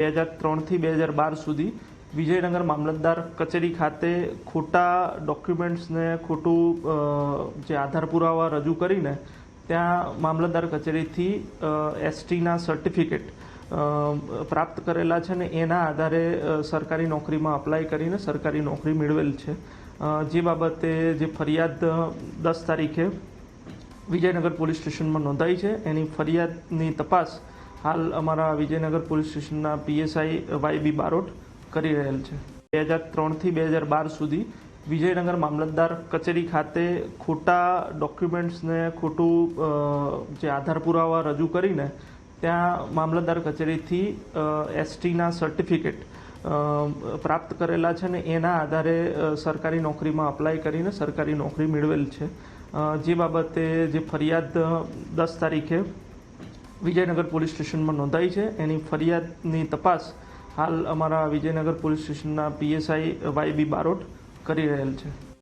બે હજાર ત્રણથી બે હજાર બાર સુધી વિજયનગર મામલતદાર કચેરી ખાતે ખોટા ડોક્યુમેન્ટ્સને ખોટું જે આધાર પુરાવા રજૂ કરીને ત્યાં મામલતદાર કચેરીથી એસટીના સર્ટિફિકેટ પ્રાપ્ત કરેલા છે ને એના આધારે સરકારી નોકરીમાં અપ્લાય કરીને સરકારી નોકરી મેળવેલ છે. જે બાબતે જે ફરિયાદ દસ તારીખે વિજયનગર પોલીસ સ્ટેશનમાં નોંધાઈ છે. એની ફરિયાદની તપાસ હાલ અમારા વિજયનગર પોલીસ સ્ટેશનના પીએસઆઈ વાય બી બારોટ કરી રહેલ છે. બે હજાર ત્રણથી બે હજાર બાર સુધી વિજયનગર મામલતદાર કચેરી ખાતે ખોટા ડોક્યુમેન્ટ્સને ખોટું જે આધાર પુરાવા રજૂ કરીને ત્યાં મામલતદાર કચેરીથી એસટીના સર્ટિફિકેટ પ્રાપ્ત કરેલા છે ને એના આધારે સરકારી નોકરીમાં અપ્લાય કરીને સરકારી નોકરી મેળવેલ છે. જે બાબતે જે ફરિયાદ દસ તારીખે વિજયનગર પોલીસ સ્ટેશનમાં નોંધાઈ છે. એની ફરિયાદની તપાસ હાલ અમારા વિજયનગર પોલીસ સ્ટેશનના પીએસઆઈ વાય બી બારોટ કરી રહેલ છે.